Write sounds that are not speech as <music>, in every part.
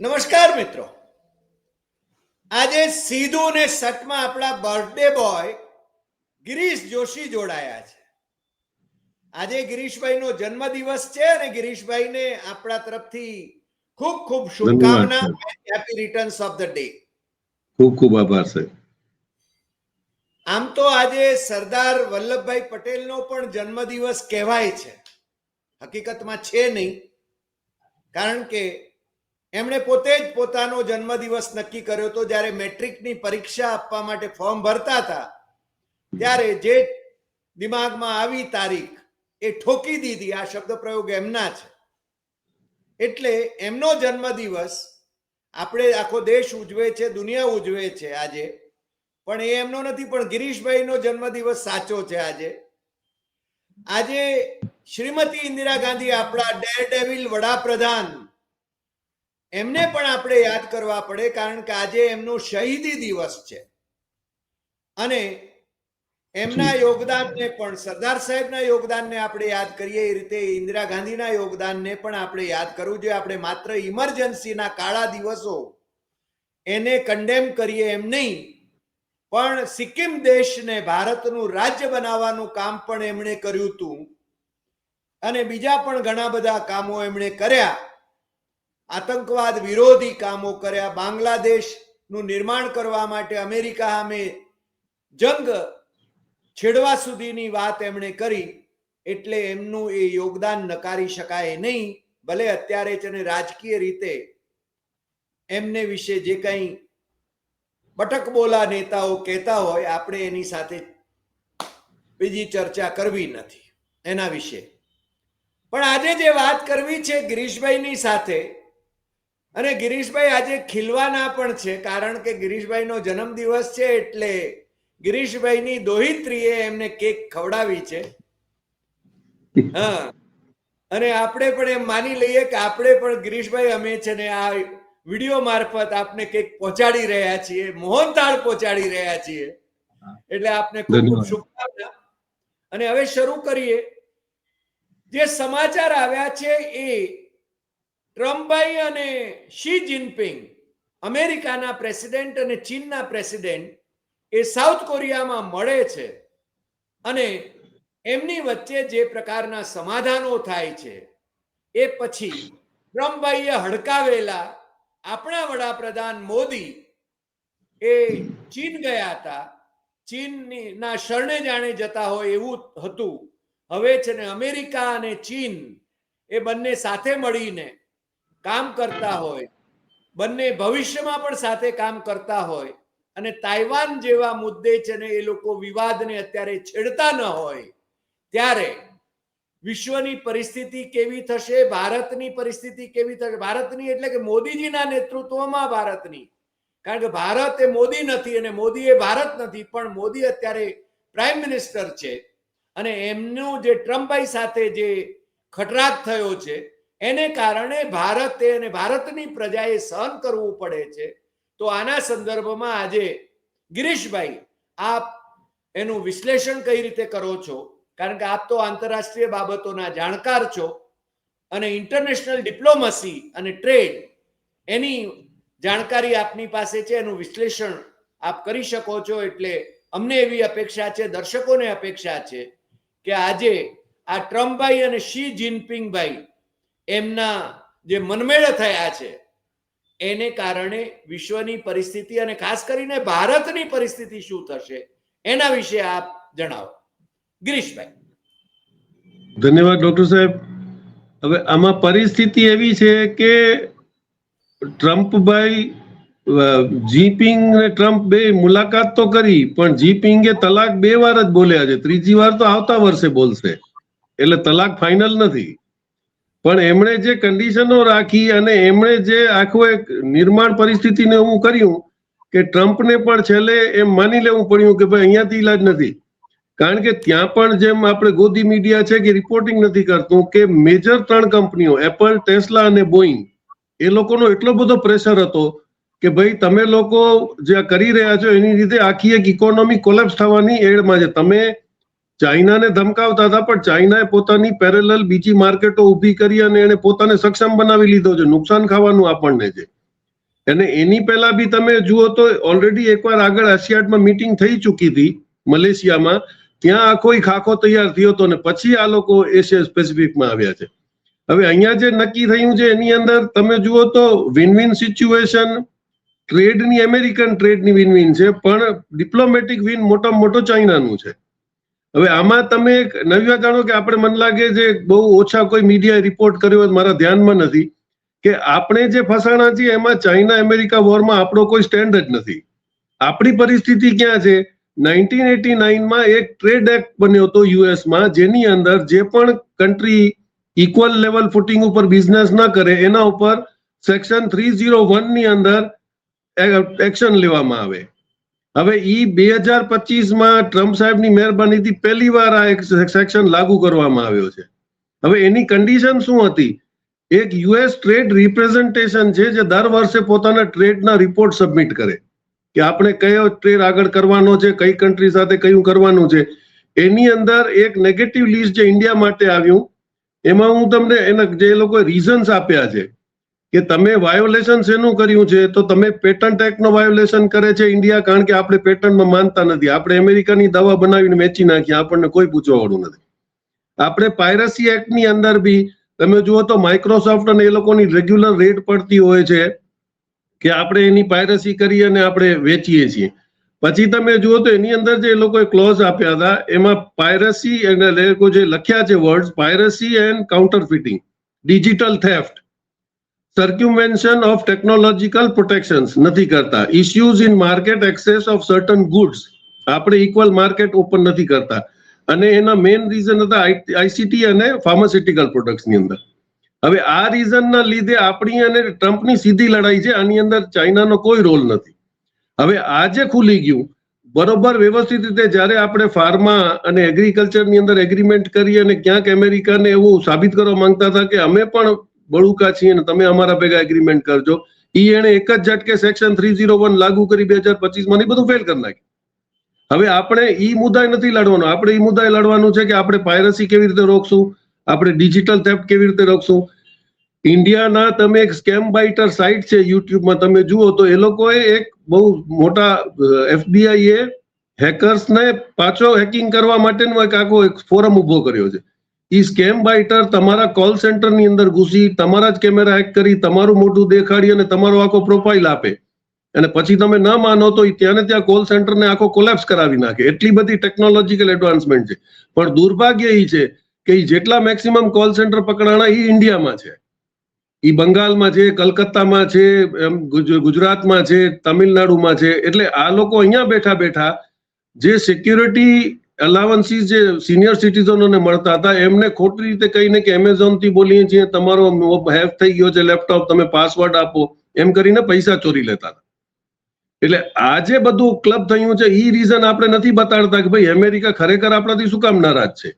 નમસ્કાર મિત્રો. આજે સીધું ને સટમાં આપણા બર્થડે બોય ગિરીશ જોશી જોડાયા છે. આજે ગિરીશભાઈનો જન્મદિવસ છે અને ગિરીશભાઈને આપણા તરફથી ખૂબ ખૂબ શુભકામના happy returns of the day ખૂબ ખૂબ આભાર સાહેબ આમ તો આજે સરદાર વલ્લભભાઈ પટેલનો પણ જન્મદિવસ કહેવાય છે. હકીકતમાં છે નહીં. કારણ કે એમણે પોતે જ પોતાનો જન્મદિવસ નક્કી કર્યો હતો. જ્યારે મેટ્રિકની પરીક્ષા આપવા માટે ફોર્મ ભરતા હતા, ત્યારે જે દિમાગમાં આવી તારીખ, એ ઠોકી દીધી. આ શબ્દ પ્રયોગ એમના છે. એટલે એમનો જન્મદિવસ આપણે આખો દેશ ઉજવે છે, દુનિયા ઉજવે છે આજે. પણ એ એમનો નથી, પણ ગિરીશભાઈનો જન્મદિવસ સાચો છે આજે. આજે શ્રીમતી ઇન્દિરા ગાંધી આપણા ડેર ડેવિલ વડાપ્રધાન એમને પણ આપણે યાદ કરવા પડે કારણ કે આજે એમનો શહીદી દિવસ છે. અને એમના યોગદાનને પણ સરદાર સાહેબના યોગદાનને આપણે યાદ કરીએ એ રીતે ઇન્દિરા ગાંધીના યોગદાનને પણ આપણે યાદ કરવું જોઈએ. આપણે માત્ર ઇમરજન્સીના કાળા દિવસો એને કન્ડેમ કરીએ એમ નહીં પણ સિક્કિમ દેશને ભારતનું રાજ્ય બનાવવાનું કામ પણ એમણે કર્યું હતું. અને બીજા પણ ઘણા બધા કામો એમણે કર્યા. આતંકવાદ વિરોધી કામો કર્યા બાંગ્લાદેશનું નિર્માણ કરવા માટે અમેરિકા સામે જંગ છેડવા સુધીની વાત એમણે કરી, એટલે એમનું એ યોગદાન નકારી શકાય નહીં, ભલે અત્યારે જ અને રાજકીય રીતે એમને વિશે જે કંઈ બટકબોલા નેતાઓ કહેતા હોય, આપણે એની સાથે બીજી ચર્ચા કરવી નથી એના વિશે. પણ આજે જે વાત કરવી છે ગિરીશભાઈની સાથે અને ગિરીશભાઈ આજે ખીલવાના પણ છે કારણ કે ગિરીશભાઈનો જન્મદિવસ છે એટલે ગિરીશભાઈની દોહિત્રીએ એમને કેક ખવડાવી છે. હા. અને આપણે પણ એમ માની લઈએ કે આપણે પણ ગિરીશભાઈ અમે છે ને આ વીડિયો મારફત આપને કેક પહોંચાડી રહ્યા છીએ મોહનતાળ પહોંચાડી રહ્યા છીએ. એટલે આપને ખૂબ ખૂબ શુભકામના. અને હવે શરૂ કરીએ. જે સમાચાર આવ્યા છે એ ટ્રમ્પભાઈ અને શી જિનપિંગ, અમેરિકાના પ્રેસિડેન્ટ અને ચીનના પ્રેસિડેન્ટ, એ સાઉથ કોરિયામાં મળે છે અને એમની વચ્ચે જે પ્રકારના સમાધાનો થાય છે, એ પછી ટ્રમ્પભાઈએ હડકાવેલા આપણા વડાપ્રધાન મોદી એ ચીન ગયા હતા. ચીનના શરણે જાણે જતા હોય એવું હતું. હવે છે ને અમેરિકા અને ચીન એ બંને સાથે મળીને કામ કરતા હોય, બંને ભવિષ્યમાં પણ સાથે કામ કરતા હોય અને તાઇવાન જેવા મુદ્દે છે ને એ લોકો વિવાદને અત્યારે છેડતા ન હોય, ત્યારે વિશ્વની પરિસ્થિતિ કેવી થશે, ભારતની પરિસ્થિતિ કેવી થશે? ભારતની એટલે કે મોદીજીના નેતૃત્વમાં ભારતની. કારણ કે ભારત એ મોદી નથી અને મોદી એ ભારત નથી, પણ મોદી અત્યારે પ્રાઇમ મિનિસ્ટર છે. અને એમનું જે ટ્રમ્પભાઈ સાથે જે ખટરાગ થયો છે એને કારણે ભારતે અને ભારતની પ્રજાએ સહન કરવું પડે છે. તો આના સંદર્ભમાં આજે ગિરીશભાઈ, આપ એનું વિશ્લેષણ કઈ રીતે કરો છો? કારણ કે આપ તો આંતરરાષ્ટ્રીય બાબતોના જાણકાર છો અને ઇન્ટરનેશનલ ડિપ્લોમસી અને ટ્રેડ એની જાણકારી આપની પાસે છે, એનું વિશ્લેષણ આપ કરી શકો છો. એટલે અમને એવી અપેક્ષા છે, દર્શકોને અપેક્ષા છે કે આજે આ ટ્રમ્પભાઈ અને શી જિનપિંગભાઈ એમના જે મનમેળ થયા છે, એને કારણે વિશ્વની પરિસ્થિતિ અને ખાસ કરીને ભારતની પરિસ્થિતિ શું થશે, એના વિશે આપ જણાવો. ગિરીશભાઈ. ધન્યવાદ, ડોક્ટર સાહેબ. હવે આમાં પરિસ્થિતિ એવી છે કે ટ્રમ્પભાઈ જીપિંગ ને ટ્રમ્પ બે મુલાકાત તો કરી, પણ જીપિંગે તલાક બે વાર જ બોલ્યા છે. ત્રીજી વાર તો આવતા વર્ષે બોલશે. એટલે તલાક ફાઇનલ નથી. પણ એમણે જે કન્ડિશનો રાખી અને એમણે જે આખું એક નિર્માણ પરિસ્થિતિને એવું કર્યું કે ટ્રમ્પને પણ છેલ્લે એમ માની લેવું પડ્યું કે ભાઈ અહીંયાથી ઇલાજ નથી. કારણ કે ત્યાં પણ જેમ આપણે ગોદી મીડિયા છે કે રિપોર્ટિંગ નથી કરતું કે મેજર ત્રણ કંપનીઓ એપલ ટેસ્લા અને બોઈંગ એ લોકોનો એટલો બધો પ્રેશર હતો કે ભાઈ તમે લોકો જે કરી રહ્યા છો એની રીતે આખી એક ઇકોનોમી કોલેપ્સ થવાની એડમાં છે. તમે ચાઇનાને ધમકાવતા હતા, પણ ચાઇનાએ પોતાની પેરેલલ બીજી માર્કેટો ઊભી કરી અને એને પોતાને સક્ષમ બનાવી લીધો છે, નુકસાન ખાવાનું આપણને છે. અને એની પહેલા બી તમે જુઓ તો ઓલરેડી એકવાર આગળ આસિયાડમાં મીટિંગ થઈ ચૂકી હતી, મલેશિયામાં, ત્યાં આખો ખાખો તૈયાર થયો હતો ને પછી આ લોકો એશિયા સ્પેસિફિકમાં આવ્યા છે. હવે અહીંયા જે નક્કી થયું છે, એની અંદર તમે જુઓ તો વિન વિન સિચ્યુએશન ટ્રેડની અમેરિકન ટ્રેડની વિન વિન છે, પણ ડિપ્લોમેટિક વિન મોટા મોટો ચાઇનાનું છે. હવે આમાં તમે નવી વાત જાણો કે આપણે મને લાગે છે બહુ ઓછા કોઈ મીડિયાએ રિપોર્ટ કર્યો મારા ધ્યાનમાં નથી કે આપણે જે ફસાણા છીએ એમાં ચાઇના અમેરિકા વોરમાં આપણો કોઈ સ્ટેન્ડ જ નથી. આપણી પરિસ્થિતિ ક્યાં છે? નાઇન્ટીન એટી નાઇનમાં એક ટ્રેડ એક્ટ બન્યો હતો યુએસમાં જેની અંદર જે પણ કન્ટ્રી ઇક્વલ લેવલ ફૂટિંગ ઉપર બિઝનેસ ન કરે એના ઉપર સેક્શન થ્રી ઝીરો વનની અંદર એક્શન લેવામાં આવે. હવે ઈ બે હજાર પચીસમાં ટ્રમ્પ સાહેબની મહેરબાનીથી પહેલી વાર આ સેક્શન લાગુ કરવામાં આવ્યો છે. હવે એની કન્ડિશન શું હતી? એક યુએસ ટ્રેડ રિપ્રેઝન્ટેશન છે જે દર વર્ષે પોતાના ટ્રેડના રિપોર્ટ સબમિટ કરે. કે આપણે કયો ટ્રેડ આગળ કરવાનો છે, કઈ કન્ટ્રી સાથે કયું કરવાનું છે. એની અંદર એક નેગેટિવ લિસ્ટ જે ઇન્ડિયા માટે આવ્યું, એમાં હું તમને એના જે લોકોએ રીઝન્સ આપ્યા છે કે તમે વાયોલેશન શેનું કર્યું છે? તો તમે પેટન્ટ એક્ટ નો વાયોલેશન કરે છે ઇન્ડિયા કારણ કે આપણે પેટન્ટમાં માનતા નથી. આપણે અમેરિકાની દવા બનાવીને વેચી નાખી, આપણને કોઈ પૂછવા વાળું નથી. આપણે પાયરસી એક્ટની અંદર બી, તમે જુઓ તો માઇક્રોસોફ્ટ અને એ લોકોની રેગ્યુલર રેટ પડતી હોય છે કે આપણે એની પાયરસી કરી અને આપણે વેચીએ છીએ. પછી તમે જુઓ તો એની અંદર જે લોકોએ ક્લોઝ આપ્યા હતા, એમાં પાયરસી અને જે લખ્યા છે word piracy and counterfeiting digital theft circumvention of technological protections નથી કરતા. Issues in market access of certain goods આપણે ઇક્વલ માર્કેટ ઓપન નથી કરતા. અને એના મેઇન રીઝન હતા આઈસીટી અને ફાર્માસ્યુટિકલ પ્રોડક્ટ્સની અંદર. હવે આ રીઝનના લીધે આપણી અને ટ્રમ્પની સીધી લડાઈ છે, આની અંદર ચાઇનાનો કોઈ રોલ નથી. હવે આજે ખુલી ગયું, બરોબર વ્યવસ્થિત રીતે જ્યારે આપણે ફાર્મા અને એગ્રીકલ્ચરની અંદર એગ્રીમેન્ટ કરી અને ક્યાંક અમેરિકાને એવું સાબિત કરવા માંગતા હતા કે અમે પણ બળુકા છીએ અને તમે અમારા ભેગા એગ્રીમેન્ટ કરજો. એ એને એક જ ઝટકે સેક્શન થ્રી ઝીરો વન લાગુ કરી બે હજાર પચીસમાં બધું ફેલ કરી નાખ્યું. હવે આપણે એ મુદ્દાએ નથી લડવાનો. આપણે એ મુદ્દાએ લડવાનું છે કે આપણે પાયરસી કેવી રીતે રોકશું? આપણે ડિજિટલ થેપ્ટ કેવી રીતે રોકશું? ઇન્ડિયાના તમે એક સ્કેમ બાઇટર સાઇટ છે યુટ્યુબમાં, તમે જુઓ તો એ લોકોએ એક બહુ મોટા એફબીઆઈ એ હેકર્સને પાછો હેકિંગ કરવા માટેનો એક આખો એક ફોરમ ઊભો કર્યો છે. ઈ સ્કેમ બાઇટર તમારા કોલ સેન્ટરની અંદર ઘૂસી, તમારા જ કેમેરા હેક કરી, તમારું મોઢું દેખાડી અને તમારો આખો પ્રોફાઇલ આપે. અને પછી તમે ન માનો તો ત્યાં ને ત્યાં કોલ સેન્ટરને આખો કોલેપ્સ કરાવી નાખે. એટલી બધી ટેકનોલોજીકલ એડવાન્સમેન્ટ છે. પણ દુર્ભાગ્ય એ છે કે એ જેટલા મેક્સિમમ કોલ સેન્ટર પકડાણા ઈ ઇન્ડિયામાં છે. એ બંગાળમાં છે, કલકત્તામાં છે, એમ ગુજરાતમાં છે, તમિલનાડુમાં છે. એટલે આ લોકો અહીંયા બેઠા બેઠા જે સિક્યુરિટી અલાવન્સીસ જે સિનિયર સિટીઝનોને મળતા હતા, એમને ખોટી રીતે કહીને કે એમેઝોનથી બોલીએ છીએ, તમારો હેક થઈ ગયો છે લેપટોપ, તમે પાસવર્ડ આપો, એમ કરીને પૈસા ચોરી લેતા હતા. એટલે આ જે બધું ક્લબ થયું છે, ઈ રીઝન આપણે નથી બતાડતા કે ભાઈ અમેરિકા ખરેખર આપણાથી શું કામ નારાજ છે?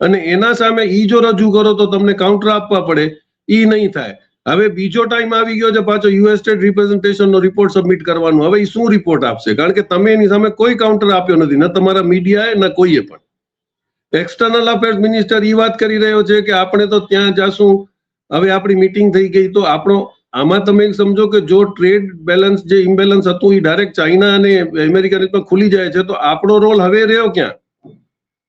અને એના સામે ઈ જો રજૂ કરો તો તમને કાઉન્ટર આપવા પડે, ઈ નહીં થાય. હવે બીજો ટાઈમ આવી ગયો છે પાછો યુએસ સ્ટેટ રિપ્રેઝન્ટેશન નો રિપોર્ટ સબમિટ કરવાનો. હવે એ શું રિપોર્ટ આપશે? કારણ કે તમે એની સામે કોઈ કાઉન્ટર આપ્યો નથી, ન તમારા મીડિયાએ ન કોઈએ પણ. એક્સટર્નલ અફેર્સ મિનિસ્ટર એ વાત કરી રહ્યો છે કે આપણે તો ત્યાં જાશું. હવે આપણી મીટિંગ થઈ ગઈ તો આપણો, આમાં તમે સમજો કે જો ટ્રેડ બેલેન્સ જે ઇમ્બેલેન્સ હતું એ ડાયરેક્ટ ચાઇના અને અમેરિકા રીતમાં ખુલી જાય છે, તો આપણો રોલ હવે રહ્યો ક્યાં?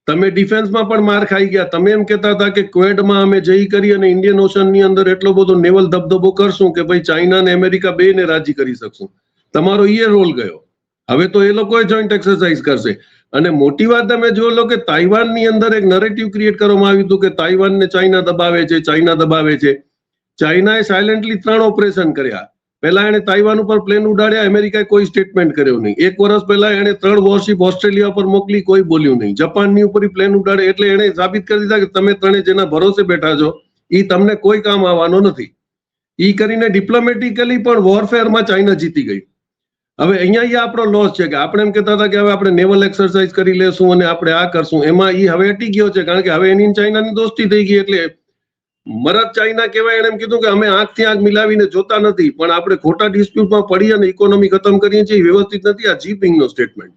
તમે ડિફેન્સમાં પણ માર ખાઈ ગયા. તમે એમ કહેતા હતા કે ક્વેડમાં અમે જઈ કરી અને ઇન્ડિયન ઓશનની અંદર એટલો બધો નેવલ ધબધબો કરશું કે ભાઈ ચાઇના અને અમેરિકા બેને રાજી કરી શકશું. તમારો એ રોલ ગયો. હવે તો એ લોકોએ જોઈન્ટ એક્સરસાઇઝ કરશે. અને મોટી વાત તમે જો લો કે તાઇવાનની અંદર એક નરેટિવ ક્રિએટ કરવામાં આવ્યું હતું કે તાઇવાનને ચાઇના દબાવે છે ચાઇના દબાવે છે. ચાઇનાએ સાયલેન્ટલી ત્રણ ઓપરેશન કર્યા. પહેલા એણે તાઇવાન ઉપર પ્લેન ઉડાડ્યા, અમેરિકાએ કોઈ સ્ટેટમેન્ટ કર્યો નહીં. એક વર્ષ પહેલા એણે ત્રણ વોરશિપ ઓસ્ટ્રેલિયા પર મોકલી, કોઈ બોલ્યું નહીં. જપાનની ઉપર પ્લેન ઉડાડે એટલે એને સાબિત કરી દીધા કે તમે ત્રણે જેના ભરોસે બેઠા છો એ તમને કોઈ કામ આવવાનો નથી. એ કરીને ડિપ્લોમેટિકલી પણ વોરફેરમાં ચાઇના જીતી ગઈ હવે અહીંયા એ આપણો લોસ છે કે આપણે એમ કહેતા હતા કે હવે આપણે નેવલ એક્સરસાઇઝ કરી લેશું અને આપણે આ કરશું. એમાં એ હવે અટી ગયો છે, કારણ કે હવે એની ચાઇનાની દોસ્તી થઈ ગઈ એટલે મરદ ચાઇના કહેવાય, એને એમ કીધું કે અમે આંખથી આંખ મિલાવીને જોતા નથી, પણ આપણે ખોટા ડિસ્પ્યુટમાં પડી અને ઇકોનોમી ખતમ કરીએ છીએ વ્યવસ્થિત નથી, આ જીપિંગનો સ્ટેટમેન્ટ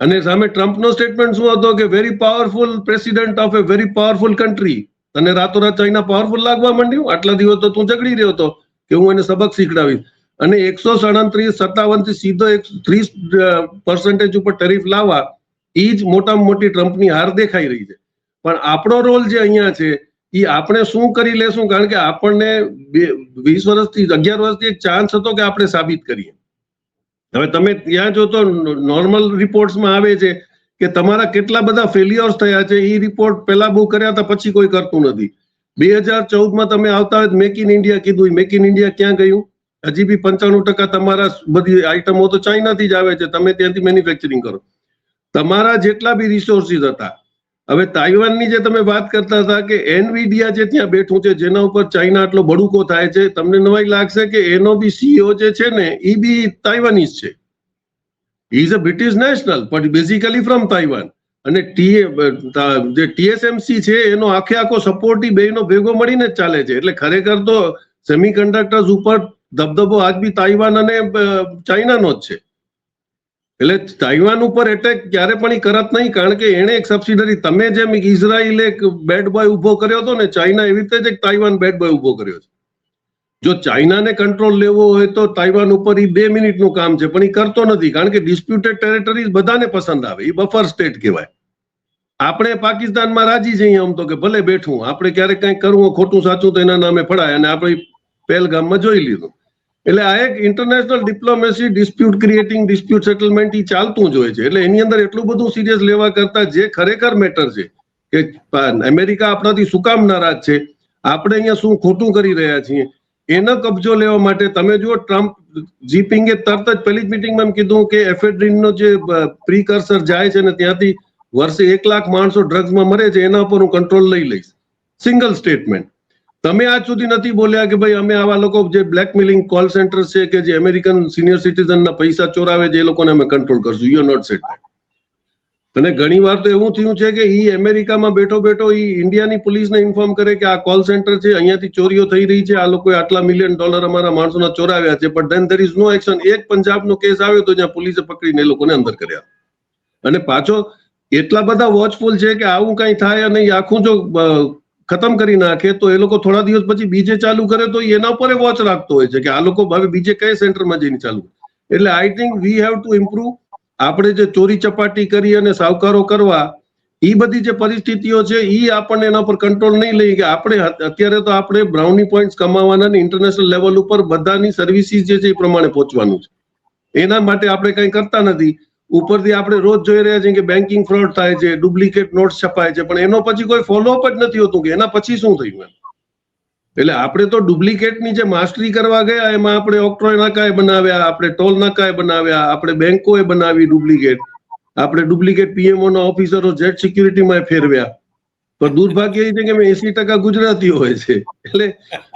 અને સામે ટ્રમ્પનો સ્ટેટમેન્ટ શું હતો કે very powerful president of a very powerful country અને રાતોરાત ચાઇના પાવરફુલ લાગવા માંડ્યું? આટલા દિવસ તો તું ઝઘડી રહ્યો હતો કે હું એને સબક શીખડાવીશ. અને એકસો સાડત્રીસ સત્તાવનથી સીધો એક ત્રીસ પર્સન્ટેજ ઉપર ટેરિફ લાવવા એ જ મોટામાં મોટી ટ્રમ્પની હાર દેખાઈ રહી છે. પણ આપણો રોલ જે અહીંયા છે એ આપણે શું કરી લેશું? કારણ કે આપણને વીસ વર્ષથી, અગિયાર વર્ષથી એક ચાન્સ હતો કે આપણે સાબિત કરીએ. હવે તમે ત્યાં જો તો નોર્મલ રિપોર્ટ્સમાં આવે છે કે તમારા કેટલા બધા ફેલિયર્સ થયા છે એ રિપોર્ટ પહેલા બહુ કર્યા હતા, પછી કોઈ કરતું નથી. બે હજાર ચૌદમાં તમે આવતા હોય મેક ઇન ઇન્ડિયા કીધું મેક ઇન ઇન્ડિયા ક્યાં ગયું? હજી બી પંચાણું ટકા તમારા બધી આઈટમો તો ચાઇનાથી જ આવે છે, તમે ત્યાંથી મેન્યુફેક્ચરિંગ કરો. તમારા જેટલા બી રિસોર્સિસ હતા હવે તાઇવાનની જે તમે વાત કરતા હતા કે એનવીડિયા જે ત્યાં બેઠું છે, જેના ઉપર ચાઇના આટલો બડુકો થાય છે, તમને નવાઈ લાગશે કે એનો બી સીઈઓ જે છે ને એ બી તાઇવાનીઝ છે. Is a British national but basically from Taiwan અને ટીએ જે ટીએસએમસી છે, એનો આખે આખો સપોર્ટ બેનો ભેગો મળીને જ ચાલે છે. એટલે ખરેખર તો સેમી ઉપર દબદબો આજ બી તાઇવાન અને ચાઇનાનો જ છે. એટલે તાઇવાન ઉપર એટેક ક્યારે પણ એ કરત નહીં, કારણ કે એને એક સબસિડરી તમે જેમ ઇઝરાયલ એક બેડ બોય ઊભો કર્યો હતો ને, ચાઇના એવી રીતે જ એક તાઇવાન બેડ બોય ઊભો કર્યો છે. જો ચાઇનાને કંટ્રોલ લેવો હોય તો તાઇવાન ઉપર ઈ બે મિનિટનું કામ છે, પણ એ કરતો નથી, કારણ કે ડિસ્પ્યુટેડ ટેરેટરીઝ બધાને પસંદ આવે એ બફર સ્ટેટ કહેવાય. આપણે પાકિસ્તાનમાં રાજી છીએ આમ તો કે ભલે બેઠું, આપણે ક્યારેક કંઈક કરવું ખોટું સાચું તો એના નામે ફળાય, અને આપણે પહેલગામમાં જોઈ લીધું. એટલે આ એક international diplomacy dispute creating dispute settlement એ ચાલતું જ હોય છે. એટલે એની અંદર એટલું બધું સિરિયસ લેવા કરતા જે ખરેખર મેટર છે, કે અમેરિકા આપણાથી શું કામ નારાજ છે, આપણે અહીંયા શું ખોટું કરી રહ્યા છીએ, એનો કબજો લેવા માટે તમે જુઓ, ટ્રમ્પ જીપિંગે તરત જ પહેલી જ મિટિંગમાં એમ કીધું કે એફેડ્રીનનો જે પ્રિકર્સર જાય છે ને ત્યાંથી વર્ષે એક લાખ માણસો ડ્રગ્સમાં મરે છે, એના ઉપર હું કંટ્રોલ લઈ લઈશ. સિંગલ સ્ટેટમેન્ટ તમે આજ સુધી નથી બોલ્યા કે ભાઈ અમે આવા લોકો જે બ્લેકમેલિંગ કોલ સેન્ટર છે કે જે અમેરિકન સિનિયર સિટીઝનના પૈસા ચોરાવે છે, એ લોકોને અમે કંટ્રોલ કરશું. યુ નોટ સેટ અને ઘણી વાર તો એવું થયું છે કે ઈ અમેરિકામાં બેઠો બેઠો ઈ ઇન્ડિયાની પોલીસને ઇન્ફોર્મ કરે કે આ કોલ સેન્ટર છે, અહીંયાથી ચોરીઓ થઈ રહી છે, આ લોકોએ આટલા મિલિયન ડોલર અમારા માણસોના ચોરાવ્યા છે, પણ then there is no action એક પંજાબનો કેસ આવ્યો તો જ્યાં પોલીસે પકડીને એ લોકોને અંદર કર્યા. અને પાછો એટલા બધા વોચફુલ છે કે આવું કઈ થાય અને આખું જો ખતમ કરી નાખે તો એ લોકો થોડા દિવસ પછી બીજે ચાલુ કરે તો એના ઉપર વોચ રાખતો હોય છે કે આ લોકો હવે બીજે કઈ સેન્ટરમાં જઈને ચાલુ એટલે I think we have to improve આપણે જે ચોરી ચપાટી કરી અને સાવકારો કરવા એ બધી જે પરિસ્થિતિઓ છે એ આપણને એના પર કંટ્રોલ નહીં લઈ કે આપણે અત્યારે તો આપણે બ્રાઉની પોઈન્ટ્સ કમાવાના ને ઇન્ટરનેશનલ લેવલ ઉપર બધાની સર્વિસીસ જે છે એ પ્રમાણે પહોંચવાનું છે. એના માટે આપણે કંઈ કરતા નથી. ઉપરથી આપણે રોજ જોઈ રહ્યા છીએ કે બેન્કિંગ ફ્રોડ થાય છે ડુપ્લિકેટ નોટ છપાય છે, પણ એનો પછી કોઈ ફોલોઅપ જ નથી હોતું કે એના પછી શું થયું એમ? એટલે આપણે તો ડુપ્લિકેટની જે માસ્ટરી કરવા ગયા, એમાં આપણે ઓક્ટ્રોય નાકાએ બનાવ્યા, આપણે ટોલ નાકાએ બનાવ્યા, આપણે બેંકોએ બનાવી ડુપ્લિકેટ આપણે ડુપ્લિકેટ પીએમઓના ઓફિસરો જેટ સિક્યુરિટીમાં ફેરવ્યા. પણ દુર્ભાગ્ય એ છે કે એસી ટકા ગુજરાતી હોય છે. એટલે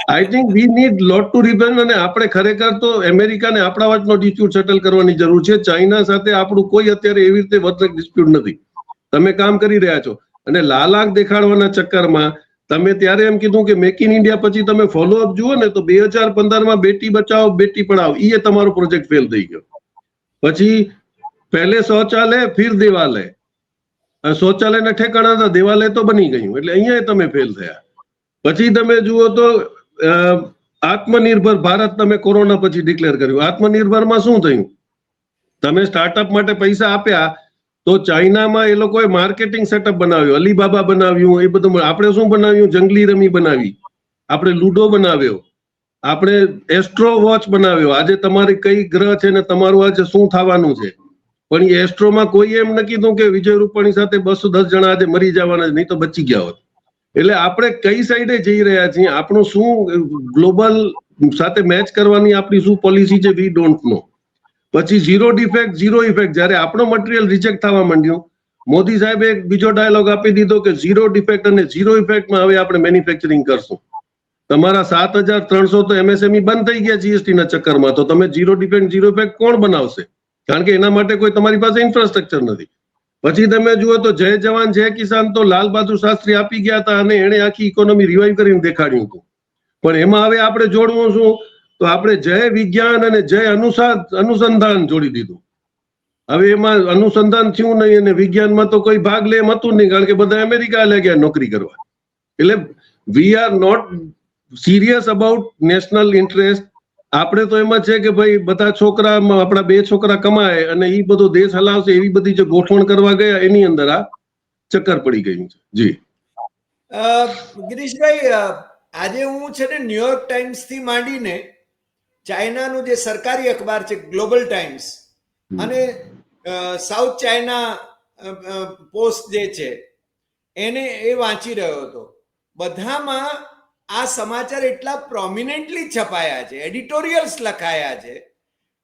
I think we need lot to repair અને આપણે ખરેખર તો અમેરિકાને આપણા વચનો ડિસ્પ્યુટ સેટલ કરવાની જરૂર છે. ચાઇના સાથે આપણું કોઈ અત્યારે એવી રીતે વર્તક ડિસ્પ્યુટ નથી. તમે કામ કરી રહ્યા છો. અને લાલાંક દેખાડવાના ચક્કરમાં તમે ત્યારે એમ કીધું કે મેક ઇન ઇન્ડિયા પછી તમે ફોલોઅપ જુઓ ને તો બે હજાર પંદરમાં બેટી બચાવો, બેટી પઢાઓ એ તમારો પ્રોજેક્ટ ફેલ થઈ ગયો. પછી પહેલે શૌચાલય, ફિર દિવાલય. શૌચાલયના ઠેકાણા હતા દેવાલય તો બની ગયું, એટલે અહીંયા તમે ફેલ થયા. પછી તમે જુઓ તો આત્મનિર્ભર ભારત તમે કોરોના પછી ડિક્લેર કર્યું. આત્મનિર્ભરમાં શું થયું? તમે સ્ટાર્ટઅપ માટે પૈસા આપ્યા, તો ચાઇનામાં એ લોકોએ માર્કેટિંગ સેટઅપ બનાવ્યું, અલીબાબા બનાવ્યું, એ બધું આપણે શું બનાવ્યું? જંગલી રમી બનાવી. આપણે લુડો બનાવ્યો. આપણે એસ્ટ્રો વોચ બનાવ્યો. આજે તમારી કઈ ગ્રહ છે ને તમારું આજે શું થવાનું છે? પણ એ એસ્ટ્રોમાં કોઈ એમ ન કીધું કે વિજય રૂપાણી સાથે બસો દસ જણા આજે મરી જવાના નહીં તો બચી ગયા હોત. એટલે આપણે કઈ સાઈડે જઈ રહ્યા છીએ? આપણું શું ગ્લોબલ સાથે મેચ કરવાની આપણી શું પોલિસી છે? વી ડોન્ટ નો પછી ઝીરો ડિફેક્ટ ઝીરો ઇફેક્ટ જ્યારે આપણો મટીરિયલ રિજેક્ટ થવા માંડ્યું, મોદી સાહેબે એક બીજો ડાયલોગ આપી દીધો કે ઝીરો ડિફેક્ટ અને ઝીરો ઇફેક્ટમાં હવે આપણે મેન્યુફેક્ચરિંગ કરશું. તમારા સાત હજાર ત્રણસો તો એમએસએમઈ બંધ થઈ ગયા જીએસટી ના ચક્કરમાં. તો તમે ઝીરો ડિફેક્ટ ઝીરો ઇફેક્ટ કોણ બનાવશે? કારણ કે એના માટે કોઈ તમારી પાસે ઇન્ફ્રાસ્ટ્રક્ચર નથી. પછી તમે જુઓ તો જય જવાન, જય કિસાન તો લાલ બહાદુર શાસ્ત્રી આપી ગયા હતા અને એણે આખી ઇકોનોમી રિવાઈવ કરીને દેખાડ્યું હતું. પણ એમાં હવે આપણે જોડવું શું? તો આપણે જય વિજ્ઞાન અને જય અનુસાર, અનુસંધાન જોડી દીધું. હવે એમાં અનુસંધાન થયું નહીં અને વિજ્ઞાનમાં તો કોઈ ભાગ લે એમ હતું નહીં, કારણ કે બધા અમેરિકા લે ગયા નોકરી કરવા. એટલે we are not serious about national interest આપણે તો એમાં છે કે ભાઈ બધા છોકરા આપણા બે છોકરા કમાય અને એ બધો દેશ હલાવશે એવી બધી જે ગોઠવણ કરવા ગયા એની અંદર આ ચક્કર પડી ગયું છે. જી. ગિરીશભાઈ આજે હું છે ને ન્યુયોર્ક ટાઈમ્સથી માંડીને ચાઇનાનું જે સરકારી અખબાર છે ગ્લોબલ ટાઈમ્સ અને સાઉથ ચાઇના પોસ્ટ જે છે એને એ વાંચી રહ્યો હતો. બધામાં આ સમાચાર એટલા પ્રોમિનેન્ટલી છપાયા છે એડિટોરિયલ્સ લખાયા છે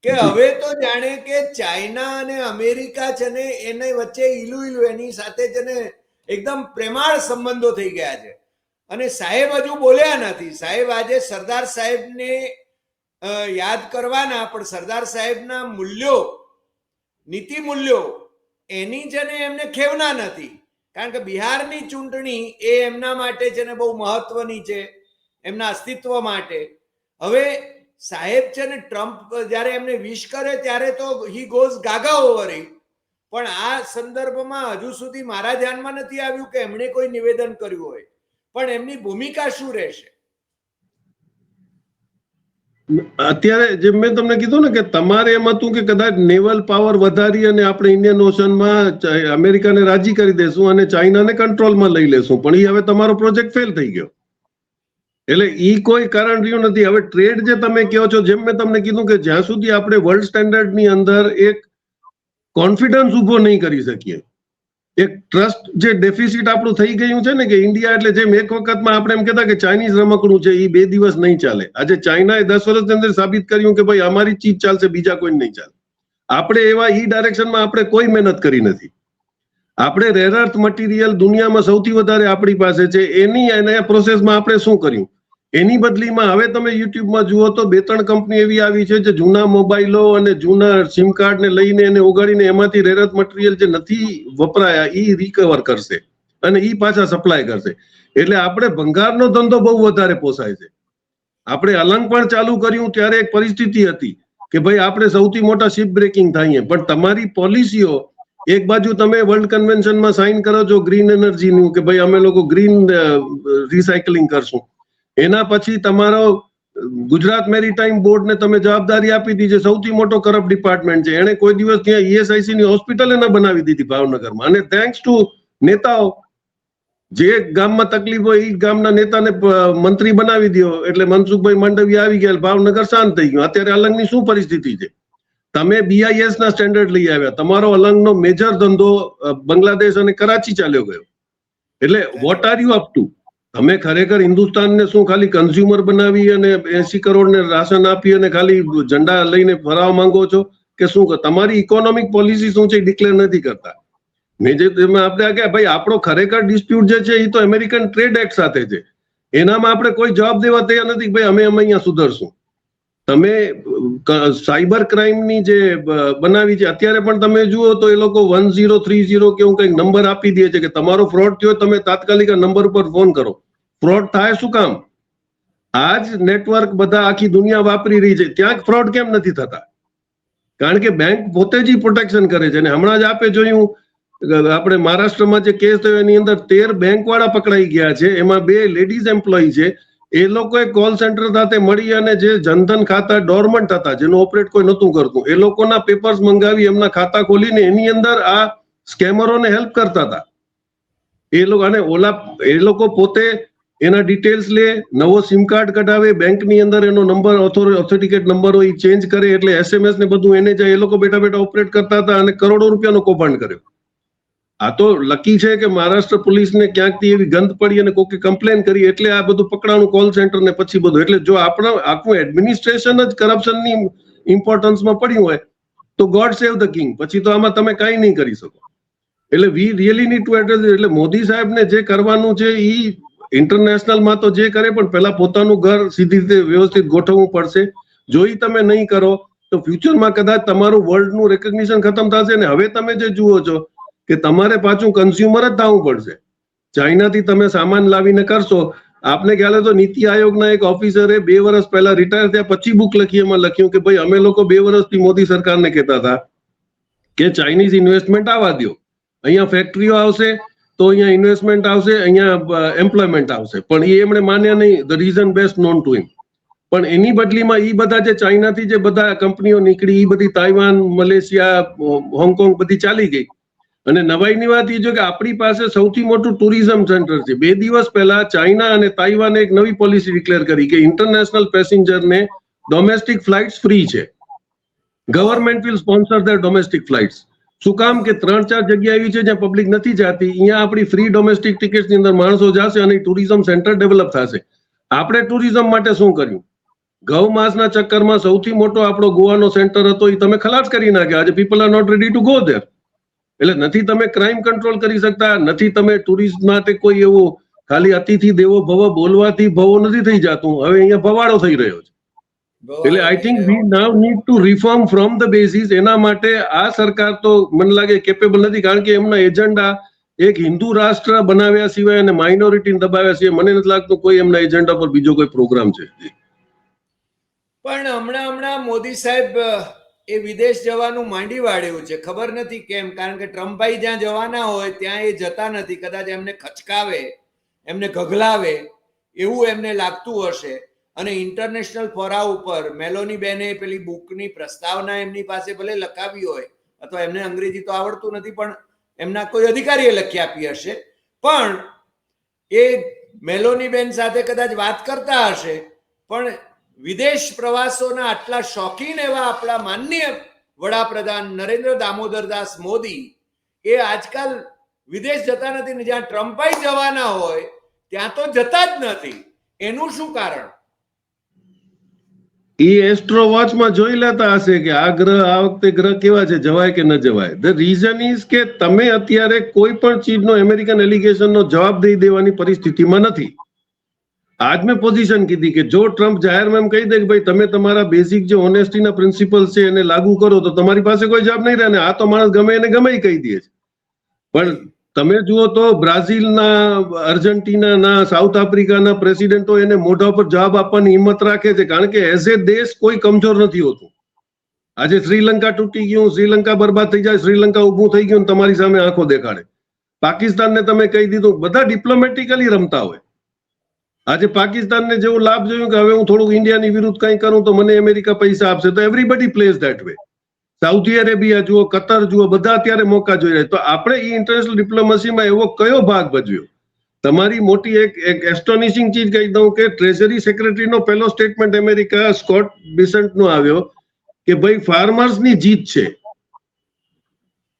કે હવે તો જાણે કે ચાઇના અને અમેરિકા છે ને એને વચ્ચે ઈલુ ઈલુ એની સાથે છે ને એકદમ પ્રેમાળ સંબંધો થઈ ગયા છે. અને સાહેબ હજુ બોલ્યા નથી. સાહેબ આજે સરદાર સાહેબને યાદ કરવાના પણ સરદાર સાહેબના મૂલ્યો નીતિ મૂલ્યો એની છે ને એમને ખેવના નથી. કારણ કે બિહારની ચૂંટણી એ એમના માટે છે ને બહુ મહત્વની છે. એમના અસ્તિત્વ માટે. હવે સાહેબ છે ને ટ્રમ્પ જ્યારે એમને વિશ કરે ત્યારે તો he goes gaga over it. પણ આ સંદર્ભમાં હજુ સુધી મારા ધ્યાનમાં નથી આવ્યું કે એમણે કોઈ નિવેદન કર્યું હોય. પણ એમની ભૂમિકા શું રહેશે? અત્યારે જેમ મેં તમને કીધું ને કે તમારે એમ હતું કે કદાચ નેવલ પાવર વધારી અને આપણે ઇન્ડિયન ઓશનમાં અમેરિકાને રાજી કરી દેશું અને ચાઇનાને કંટ્રોલમાં લઈ લેશું. પણ એ હવે તમારો પ્રોજેક્ટ ફેલ થઈ ગયો. એટલે ઈ કોઈ કારણ રહ્યું નથી. હવે ટ્રેડ જે તમે કહો છો, જેમ મેં તમને કીધું કે જ્યાં સુધી આપણે વર્લ્ડ સ્ટેન્ડર્ડની અંદર એક કોન્ફિડન્સ ઊભો નહીં કરી શકીએ, એક ટ્રસ્ટ જે ડેફિસિટ આપણું થઈ ગયું છે ને કે ઇન્ડિયા એટલે જેમ એક વખતમાં આપણે એમ કહેતા કે ચાઇનીઝ રમકડું છે એ બે દિવસ નહીં ચાલે. આજે ચાઇનાએ દસ વર્ષની અંદર સાબિત કર્યું કે ભાઈ અમારી ચીજ ચાલશે, બીજા કોઈ નહીં ચાલે. આપણે એવા ઈ ડાયરેક્શનમાં આપણે કોઈ મહેનત કરી નથી. આપણે રેર અર્થ મટીરિયલ દુનિયામાં સૌથી વધારે આપણી પાસે છે, એની એના પ્રોસેસમાં આપણે શું કર્યું? એની બદલીમાં હવે તમે યુટ્યુબમાં જુઓ તો બે ત્રણ કંપની એવી આવી છે જે જૂના મોબાઈલો અને જૂના સિમ કાર્ડ ને લઈને એને ઓગાડીને એમાંથી રેરત મટીરિયલ જે નથી વપરાયા એ રિકવર કરશે અને એ પાછા સપ્લાય કરશે. એટલે આપણે ભંગારનો ધંધો બહુ વધારે પોસાય છે. આપણે અલંગ પણ ચાલુ કર્યું, ત્યારે એક પરિસ્થિતિ હતી કે ભાઈ આપણે સૌથી મોટા શિપ બ્રેકિંગ થઈએ. પણ તમારી પોલિસીઓ, એક બાજુ તમે વર્લ્ડ કન્વેન્શનમાં સાઇન કરો છો ગ્રીન એનર્જીનું કે ભાઈ અમે લોકો ગ્રીન રિસાયકલિંગ કરશું. એના પછી તમારો ગુજરાત મેરીટાઈમ બોર્ડને તમે જવાબદારી આપી દીધી સૌથી મોટો કરપ્ટ ડિપાર્ટમેન્ટ છે. એને કોઈ દિવસ ત્યાં ઈએસઆઈસી ની હોસ્પિટલ એને બનાવી દીધી ભાવનગરમાં. અને થેન્ક્સ ટુ નેતાઓ, જે ગામમાં તકલીફ હોય એ ગામના નેતાને મંત્રી બનાવી દો એટલે મનસુખભાઈ માંડવી આવી ગયા ભાવનગર શાંત થઈ ગયું. અત્યારે અલંગની શું પરિસ્થિતિ છે? તમે બીઆઈએસ ના સ્ટેન્ડર્ડ લઈ આવ્યા. તમારો અલંગનો મેજર ધંધો બાંગ્લાદેશ અને કરાચી ચાલ્યો ગયો. એટલે what are you up to તમે ખરેખર હિન્દુસ્તાનને શું ખાલી કન્ઝ્યુમર બનાવી અને એસી કરોડ ને રાશન આપી અને ખાલી ઝંડા લઈને ફરાવા માંગો છો કે શું તમારી ઇકોનોમિક પોલિસી શું છે ડિક્લેર નથી કરતા. મેં જે આપણે કે ભાઈ, આપણો ખરેખર ડિસ્પ્યુટ જે છે એ તો અમેરિકન ટ્રેડ એક્ટ સાથે છે. એનામાં આપણે કોઈ જવાબ દેવા તૈયાર નથી ભાઈ, અમે અમે અહીંયા સુધરશું. તમે સાયબર ક્રાઇમની જે બનાવી છે, અત્યારે પણ તમે જુઓ તો એ લોકો વન ઝીરો થ્રી ઝીરો કે એવું કંઈક નંબર આપી દે છે કે તમારો ફ્રોડ થયો તમે તાત્કાલિક નંબર ઉપર ફોન કરો. ફ્રોડ થાય શું કામ? આજ નેટવર્ક બધા આખી દુનિયા વાપરી રહી છે. ત્યાં ફ્રોડ કેમ નથી થતા? કારણ કે બેંક પોતે જ પ્રોટેક્શન કરે છે. અને હમણાં જ આપે જોયું આપણે મહારાષ્ટ્રમાં જે કેસ થયો, એની અંદર તેર બેંક વાળા પકડાઈ ગયા છે. એમાં બે લેડીઝ એમ્પ્લોય છે. એ લોકોએ કોલ સેન્ટર સાથે મળી અને જે જનધન ખાતા ડોરમન્ટ હતા, જેનું ઓપરેટ કોઈ નહોતું કરતું, એ લોકોના પેપર્સ મંગાવી, એમના ખાતા ખોલીને એની અંદર આ સ્કેમરોને હેલ્પ કરતા હતા. એ લોકો, અને ઓલા, એ લોકો પોતે એના ડિટેલ્સ લે, નવો સિમ કાર્ડ કઢાવે, બેંકની અંદર એનો નંબર ઓથોરિકેટ નંબર હોય ચેન્જ કરે, એટલે એસએમએસ ને બધું એને જાય એ લોકો બેઠા બેઠા ઓપરેટ કરતા હતા અને કરોડો રૂપિયાનો કૌભાંડ કર્યો. આ તો લકી છે કે મહારાષ્ટ્ર પોલીસને ક્યાંકથી એવી ગંધ પડી અને કોકે કમ્પ્લેન કરી, એટલે આ બધું પકડાણું કોલ સેન્ટર ને પછી બધું. એટલે જો આપણા, આખું એડમિનિસ્ટ્રેશન જ કરપ્શનની ઇમ્પોર્ટન્સમાં પડ્યું હોય, તો ગોડ સેવ ધ કિંગ પછી તો આમાં તમે કાંઈ નહીં કરી શકો. એટલે we really need to address એટલે મોદી સાહેબને જે કરવાનું છે ઈ ઇન્ટરનેશનલમાં તો જે કરે, પણ પહેલા પોતાનું ઘર સીધી રીતે વ્યવસ્થિત ગોઠવવું પડશે. જો ઈ તમે નહીં કરો, તો ફ્યુચરમાં કદાચ તમારું વર્લ્ડનું રેકગ્નિશન ખતમ થશે અને હવે તમે જે જુઓ છો કે તમારે પાછું કન્ઝ્યુમર જ થવું પડશે. ચાઇનાથી તમે સામાન લાવીને કરશો. આપને ખ્યાલ તો નીતિ આયોગના એક ઓફિસરે બે વર્ષ પહેલા રિટાયર થયા પછી બુક લખી, એમાં લખ્યું કે ભાઈ, અમે લોકો બે વર્ષથી મોદી સરકારને કહેતા હતા કે ચાઇનીઝ ઇન્વેસ્ટમેન્ટ આવવા દો અહીંયા ફેક્ટરીઓ આવશે તો અહીંયા ઇન્વેસ્ટમેન્ટ આવશે, અહીંયા એમ્પ્લોયમેન્ટ આવશે. પણ એ એમણે માન્યા નહીં the reason best known to him પણ એની બદલીમાં એ બધા જે ચાઇનાથી જે બધા કંપનીઓ નીકળી એ બધી તાઇવાન, મલેશિયા હોંગકોંગ બધી ચાલી ગઈ. અને નવાઈની વાત એ છે કે આપણી પાસે સૌથી મોટું ટુરિઝમ સેન્ટર છે. બે દિવસ પહેલા ચાઇના અને તાઇવાને એક નવી પોલિસી ડિક્લેર કરી કે ઇન્ટરનેશનલ પેસેન્જરને ડોમેસ્ટિક ફ્લાઇટ્સ ફ્રી છે. Government will sponsor the domestic flights શું કામ કે ત્રણ ચાર જગ્યા એવી છે જ્યાં પબ્લિક નથી જાતી, અહીંયા આપણી ફ્રી ડોમેસ્ટિક ટિકિટ્સની અંદર માણસો જશે અને ટુરિઝમ સેન્ટર ડેવલપ થશે. આપણે ટુરિઝમ માટે શું કર્યું? ગૌ માસના ચક્કરમાં સૌથી મોટો આપણો ગોવાનો સેન્ટર હતો, એ તમે ખલાસ કરી નાખ્યા. આજે people are not ready to go there એટલે નથી તમે ક્રાઇમ કંટ્રોલ કરી શકતા, નથી તમે ટુરિસ્ટ માટે કોઈ એવો ખાલી અતિથિ દેવો ભવ બોલવાથી ભવો નથી થઈ જતું. હવે અહીંયા ભવાડો થઈ રહ્યો છે. એટલે I think we now need to reform from the basis એના માટે આ સરકાર તો મને લાગે કેપેબલ નથી. કારણ કે એમના એજન્ડા એક હિન્દુ રાષ્ટ્ર બનાવ્યા સિવાય અને માઇનોરિટીને દબાવ્યા સિવાય મને નથી લાગતું કોઈ એમના એજન્ડા પર બીજો કોઈ પ્રોગ્રામ છે. પણ હમણાં હમણાં મોદી સાહેબ એ વિદેશ જવાનું માંડી વાળ્યું છે. ખબર નથી કેમ? કારણ કે ટ્રમ્પભાઈ જ્યાં જવાના હોય ત્યાં એ જતા નથી. કદાચ એમને ખચકાવે એમને ગગલાવે એવું એમને લાગતું હશે. અને ઇન્ટરનેશનલ ફોરા ઉપર મેલોની બેને પેલી બુકની પ્રસ્તાવના એમની પાસે ભલે લખાવી હોય, અથવા એમને અંગ્રેજી તો આવડતું નથી, પણ એમના કોઈ અધિકારીએ લખી આપી હશે. પણ એ મેલોની બેન સાથે કદાચ વાત કરતા હશે, પણ વિદેશ પ્રવાસોના આટલા શોખીન એવા આપણા માનનીય વડાપ્રધાન નરેન્દ્ર દામોદરદાસ મોદી, એ આજકાલ વિદેશ જતા નથી ને જ્યાં ટ્રમ્પાઈ જવાના હોય, ત્યાં તો જતા જ નથી. એનું શું કારણ? એ એસ્ટ્રો વોચમાં જોઈ લેતા હશે કે આ ગ્રહ, આ વખતે ગ્રહ કેવા છે, જવાય કે ન જવાય. ધ રીઝન ઇઝ કે તમે અત્યારે કોઈ પણ ચીજનો અમેરિકન એલિગેશનનો જવાબ દઈ દેવાની પરિસ્થિતિમાં નથી. આજ મેં પોઝિશન કીધી કે જો ટ્રમ્પ જાહેરમાં એમ કહી દે કે ભાઈ તમે તમારા બેઝિક જે ઓનેસ્ટીના પ્રિન્સિપલ છે એને લાગુ કરો તો તમારી પાસે કોઈ જવાબ નહીં રહે ને આ તો માણસ ગમે એને ગમે કહી દે છે. પણ તમે જુઓ તો બ્રાઝિલના, અર્જેન્ટિનાના, સાઉથ આફ્રિકાના પ્રેસિડેન્ટો એને મોઢા પર જવાબ આપવાની હિંમત રાખે છે. કારણ કે એઝ એ દેશ કોઈ કમજોર નથી હોતું. આજે શ્રીલંકા તૂટી ગયું, શ્રીલંકા બરબાદ થઈ જાય, શ્રીલંકા ઊભું થઈ ગયું તમારી સામે આંખો દેખાડે. પાકિસ્તાનને તમે કહી દીધું, બધા ડિપ્લોમેટિકલી રમતા હોય. આજે પાકિસ્તાનને જેવું લાભ જોયું કે હવે હું થોડુંક ઇન્ડિયાની વિરુદ્ધ કંઈ કરું તો મને અમેરિકા પૈસા આપશે. તો everybody place that way Saudi Arabia જુઓ, કતર જુઓ, બધા અત્યારે મોકા જોઈ રહ્યા તો આપણે ઈ ઇન્ટરનેશનલ ડિપ્લોમસીમાં એવો કયો ભાગ ભજવ્યો? તમારી મોટી એક એક એસ્ટોનિશિંગ ચીજ કહી દઉં કે ટ્રેઝરી સેક્રેટરીનો પહેલો સ્ટેટમેન્ટ અમેરિકા સ્કોટ બિસન્ટનો આવ્યો કે ભાઈ ફાર્મર્સની જીત છે.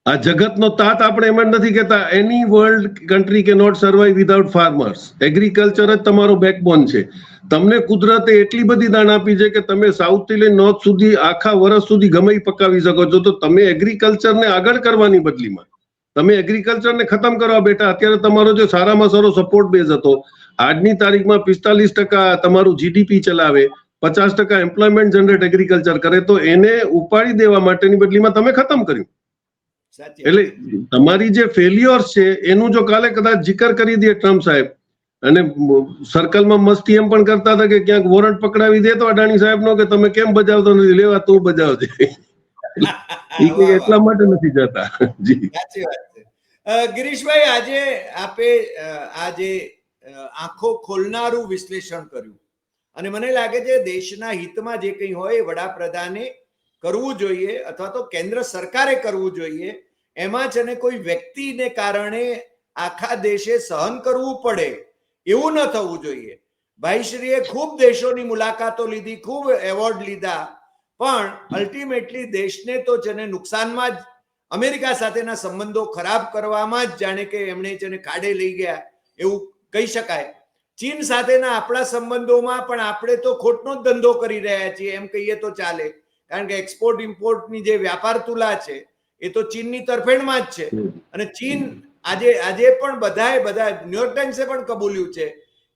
આ જગતનો તાત આપણે એમ જ નથી કહેતા. એની વર્લ્ડ કન્ટ્રી કે not survive without farmers agriculture જ તમારો બેકબોન છે. તમને કુદરતે એટલી બધી દાણ આપી છે કે તમે સાઉથથી લઈને નોર્થ સુધી આખા વર્ષ સુધી ગમે પકાવી શકો છો. તો તમે એગ્રીકલ્ચરને આગળ કરવાની બદલીમાં. તમે એગ્રીકલ્ચરને ખતમ કરવા બેઠા અત્યારે તમારો જે સારામાં સારો સપોર્ટ બેઝ હતો આજની તારીખમાં પિસ્તાલીસ ટકા તમારું જીડીપી ચલાવે પચાસ ટકા એમ્પ્લોયમેન્ટ જનરેટ એગ્રીકલ્ચર કરે તો એને ઉપાડી દેવા માટેની બદલીમાં તમે ખતમ કર્યું. એટલે તમારી જે ફેલ્યોર્સ છે એનું જો કાલે કદાચ જિકર કરી દે ટ્રમ્પ સાહેબ અને સર્કલમાં મસ્તી એમ પણ કરતા હતા કે ક્યાંક વોરંટ પકડાવી દે તો અડાણી સાહેબ નો કે તમે કેમ બજાવતો નથી? લેવા તું બજાવજે. <laughs> એટલા માટે નથી જતા. જી. સાચી વાત છે. ગિરીશભાઈ આજે આપે આજે આંખો ખોલનારું વિશ્લેષણ કર્યું. અને મને લાગે છે દેશના હિતમાં જે કંઈ હોય એ વડાપ્રધાને કરવું જોઈએ અથવા તો કેન્દ્ર સરકારે કરવું જોઈએ. એમાં જ અને કોઈ વ્યક્તિને કારણે આખા દેશે સહન કરવું પડે. એવું ન થવું જોઈએ. ભાઈશ્રીએ ખૂબ દેશોની મુલાકાતો લીધી ખૂબ એવોર્ડ લીધા પણ અલ્ટિમેટલી દેશને તો જેને નુકસાનમાં જ અમેરિકા સાથેના સંબંધો ખરાબ કરવામાં જ જાણે કે એમણે જેને કાઢે લઈ ગયા એવું કહી શકાય. ચીન સાથેના આપણા સંબંધોમાં પણ આપણે તો ખોટનો જ ધંધો કરી રહ્યા છીએ એમ કહીએ તો ચાલે. કારણ કે એક્સપોર્ટ ઇમ્પોર્ટની જે વ્યાપાર તુલા છે એ તો ચીનની તરફેણમાં જ છે. અને ચીન આજે આજે પણ બધાએ બધા ન્યુયોર્ક ટાઈમ્સે પણ કબૂલ્યું છે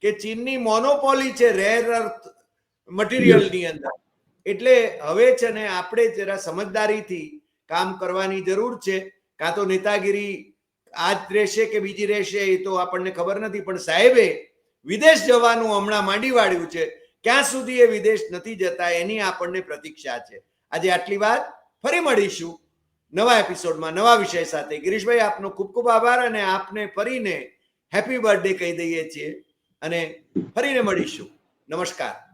કે ચીનની મોનોપોલી છે રેર અર્થ મટીરિયલની અંદર. એટલે હવે છે ને આપણે જરા સમજદારીથી કામ કરવાની જરૂર છે. કાં તો નેતાગીરી આજ રહેશે કે બીજી રહેશે એ તો આપણને ખબર નથી. પણ સાહેબે વિદેશ જવાનું હમણાં માંડી વાળ્યું છે. ક્યાં સુધી એ વિદેશ નથી જતા એની આપણને પ્રતીક્ષા છે. આજે આટલી વાત. ફરી મળીશું. નવા એપિસોડમાં નવા વિષય સાથે. ગિરીશભાઈ, આપનો ખૂબ ખૂબ આભાર અને આપને ફરીને હેપી બર્થડે કહી દઈએ છીએ. અને ફરીને મળીશું. નમસ્કાર.